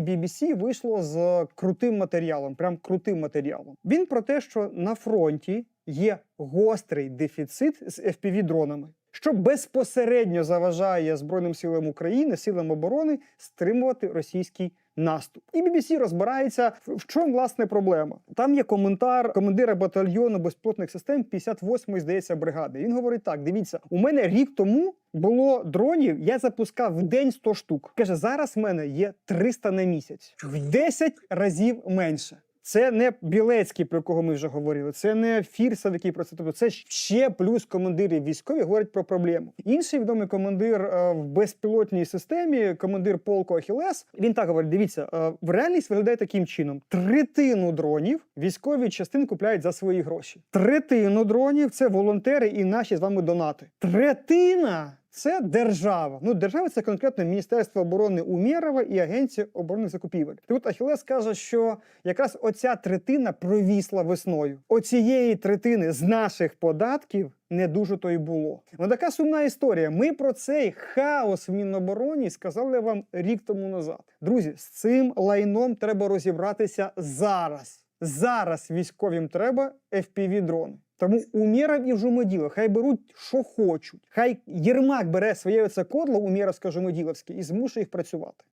BBC вийшло з крутим матеріалом, прям крутим матеріалом. Він про те, що на фронті є гострий дефіцит з fpv дронами що безпосередньо заважає Збройним силам України, силам оборони стримувати російський наступ. І BBC розбирається, в чому власне проблема. Там є коментар командира батальйону безпілотних систем 58-ї, здається, бригади. Він говорить так: дивіться, у мене рік тому було дронів, я запускав в день 100 штук. Каже, зараз в мене є 300 на місяць, в 10 разів менше. Це не Білецький, про кого ми вже говорили, це не Фірсов, який про це. Тобто це ще плюс командири військові говорять про проблему. Інший відомий командир е, в безпілотній системі, командир полку Ахілес, він так говорить: дивіться, е, в реальність виглядає таким чином: третину дронів військові частин купляють за свої гроші. Третину дронів це волонтери і наші з вами донати. Третина. Це держава. Ну, держава це конкретно Міністерство оборони Умєрова і Агенція оборонних закупівель. От Ахілес каже, що якраз оця третина провісла весною. Оцієї третини з наших податків не дуже то й було. Ну така сумна історія. Ми про цей хаос в Мінобороні сказали вам рік тому назад. Друзі, з цим лайном треба розібратися зараз. Зараз військовим треба fpv дрони. Тому Умєров і жумоділа, хай беруть, що хочуть. Хай Єрмак бере своє це кодло Умєровське Жумоділовське і змушує їх працювати.